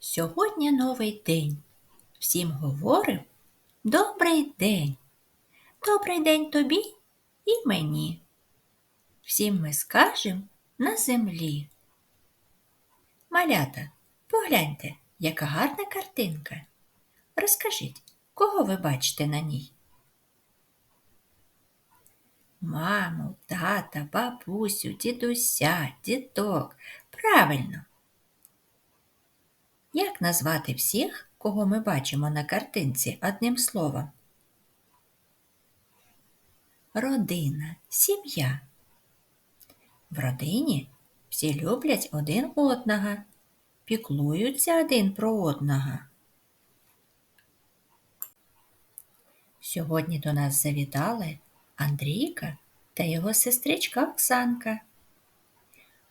Сьогодні новий день. Всім говорим добрий день. Добрий день тобі і мені. Всім ми скажем на землі. Малята, погляньте, яка гарна картинка. Розкажіть, кого ви бачите на ній? Маму, тата, бабусю, дідуся, діток. Правильно. Як назвати всіх, кого ми бачимо на картинці одним словом? Родина, сім'я. В родині всі люблять один одного, піклуються один про одного. Сьогодні до нас завітали Андрійка та його сестричка Оксанка.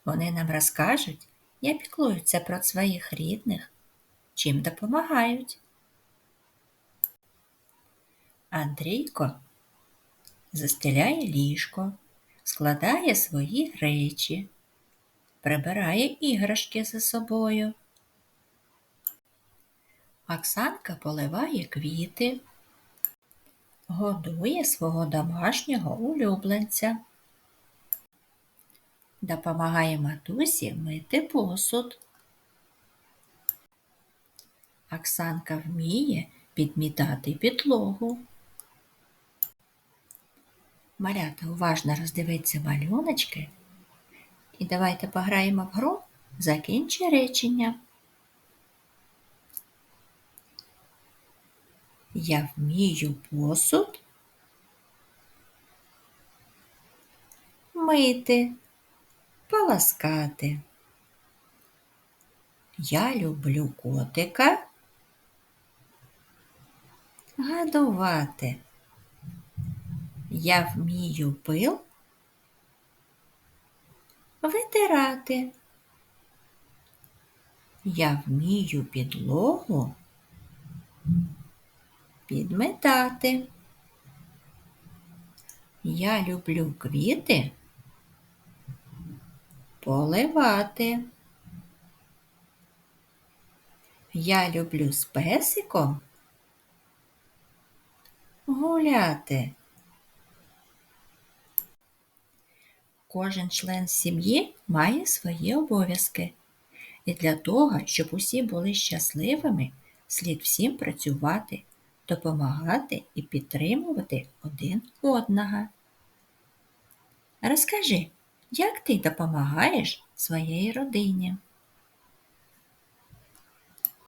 Вони нам розкажуть, як піклуються про своїх рідних, чим допомагають. Андрійко застеляє ліжко, складає свої речі, прибирає іграшки за собою. Оксанка поливає квіти, годує свого домашнього улюбленця, допомагає матусі мити посуд. Оксанка вміє підмітати підлогу. Малята уважно роздивиться малюночки і давайте пограємо в гру Закінчи речення. Я вмію посуд мити, поласкати. Я люблю котика гадувати. Я вмію пил витирати. Я вмію підлогу підметати. Я люблю квіти поливати. Я люблю з песиком гуляти. Кожен член сім'ї має свої обов'язки. І для того, щоб усі були щасливими, слід всім працювати, допомагати і підтримувати один одного. Розкажи, як ти допомагаєш своїй родині?